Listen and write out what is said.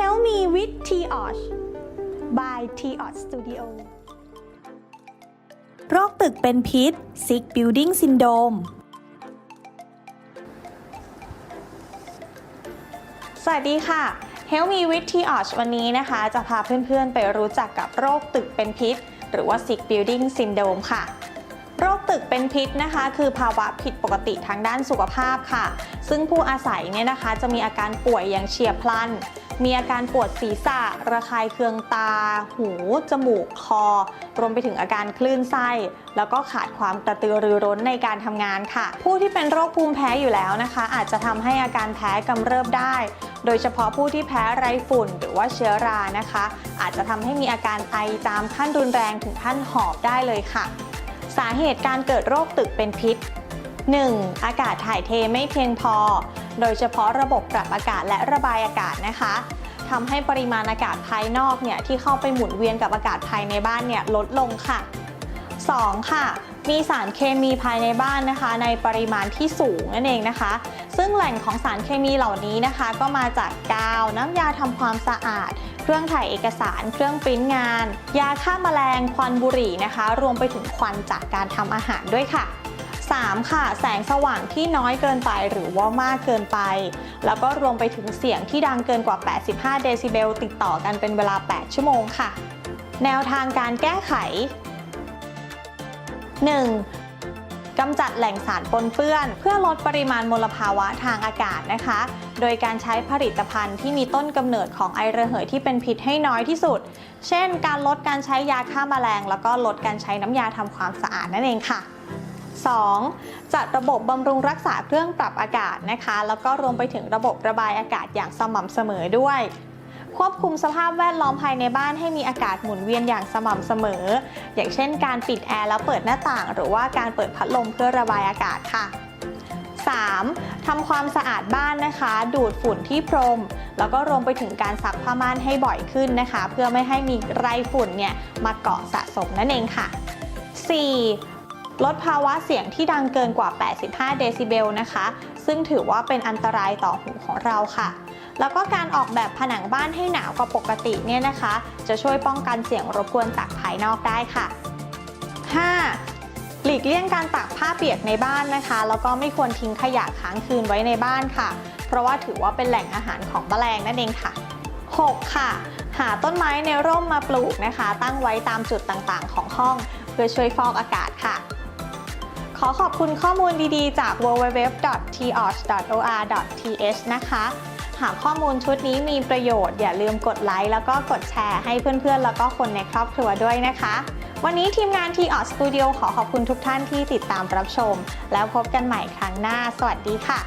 Help me with t o s by t o s Studio โรคตึกเป็นพิษ Sick Building Syndrome สวัสดีค่ะ Help me with t o s วันนี้นะคะ จะพาเพื่อนๆไปรู้จักกับโรคตึกเป็นพิษ หรือว่า Sick Building Syndrome ค่ะโรคตึกเป็นพิษนะคะ คือภาวะผิดปกติทางด้านสุขภาพค่ะ ซึ่งผู้อาศัยเนี่ยนะคะจะมีอาการป่วยอย่างเฉียบพลัน มีอาการปวดศีรษะ ระคายเคืองตา หู จมูก คอ รวมไปถึงอาการคลื่นไส้ แล้วก็ขาดความกระตือรือร้นในการทำงานค่ะ ผู้ที่เป็นโรคภูมิแพ้อยู่แล้วนะคะ อาจจะทำให้อาการแพ้กำเริบได้ โดยเฉพาะผู้ที่แพ้ไรฝุ่นหรือว่าเชื้อรานะคะ อาจจะทำให้มีอาการไอจามขั้นรุนแรงถึงขั้นหอบได้เลยค่ะ สาเหตุการเกิดโรคตึกเป็นพิษ 1. อากาศถ่ายเทไม่เพียงพอ โดยเฉพาะระบบปรับอากาศและระบายอากาศนะคะ ทำให้ปริมาณอากาศภายนอกเนี่ยที่เข้าไปหมุนเวียนกับอากาศภายในบ้านเนี่ยลดลงค่ะ 2. ค่ะ มีสารเคมีภายในบ้านนะคะ ในปริมาณที่สูงนั่นเองนะคะ ซึ่งแหล่งของสารเคมีเหล่านี้นะคะ ก็มาจากกาว น้ำยาทำความสะอาด เครื่องถ่ายเอกสาร เครื่องปริ้นงาน ยาฆ่าแมลง ควันบุหรี่นะคะ รวมไปถึงควันจากการทำอาหารด้วยค่ะ 3. ค่ะ แสงสว่างที่น้อยเกินไปหรือว่ามากเกินไป แล้วก็รวมไปถึงเสียงที่ดังเกินกว่า 85 เดซิเบลติดต่อกันเป็นเวลา 8 ชั่วโมงค่ะ แนวทางการแก้ไข 1. กำจัดแหล่งสารปนเปื้อน เพื่อลดปริมาณมลภาวะทางอากาศนะคะ โดยการใช้ผลิตภัณฑ์ที่มีต้นกำเนิดของไอระเหยที่เป็นพิษให้น้อยที่สุด เช่น การลดการใช้ยาฆ่าแมลง แล้วก็ลดการใช้น้ำยาทำความสะอาดนั่นเองค่ะ 2. จัดระบบบำรุงรักษาเครื่องปรับอากาศนะคะ แล้วก็รวมไปถึงระบบระบายอากาศอย่างสม่ำเสมอด้วย ควบคุมสภาพแวดล้อมภายในบ้านให้มีอากาศหมุนเวียนอย่างสม่ำเสมอ อย่างเช่นการปิดแอร์แล้วเปิดหน้าต่าง หรือว่าการเปิดพัดลมเพื่อระบายอากาศค่ะ 3. ทำความสะอาดบ้านนะคะ ดูดฝุ่นที่พรม แล้วก็รวมไปถึงการซักผ้าม่านให้บ่อยขึ้นนะคะ เพื่อไม่ให้มีไรฝุ่นเนี่ยมาเกาะสะสมนั่นเองค่ะ 4. ลดภาวะเสียงที่ดังเกินกว่า 85 เดซิเบลนะคะ ซึ่งถือว่าเป็นอันตรายต่อหูของเราค่ะ แล้วก็การออกแบบผนังบ้านให้หนาวกว่าปกติเนี่ยนะคะ จะช่วยป้องกันเสียงรบกวนจากภายนอกได้ค่ะ 5. หลีกเลี่ยงการตากผ้าเปียกในบ้านนะคะ แล้วก็ไม่ควรทิ้งขยะค้างคืนไว้ในบ้านค่ะ เพราะว่าถือว่าเป็นแหล่งอาหารของแมลงนั่นเองค่ะ 6. ค่ะ หาต้นไม้ในร่มมาปลูกนะคะ ตั้งไว้ตามจุดต่างๆ ของห้อง เพื่อช่วยฟอกอากาศค่ะ อขอบคุณข้อมูลดีๆ จาก www.tosh.or.th นะคะ หากข้อมูลชุดนี้มีประโยชน์อย่าลืมกดไลค์แล้วก็กดแชร์ให้เพื่อนๆ แล้วก็คนในครอบครัวด้วยนะคะ วันนี้ทีมงาน t o s Studio ขอขอบคุณทุกท่านที่ติดตามรับชม แล้วพบกันใหม่ครั้งหน้า สวัสดีค่ะ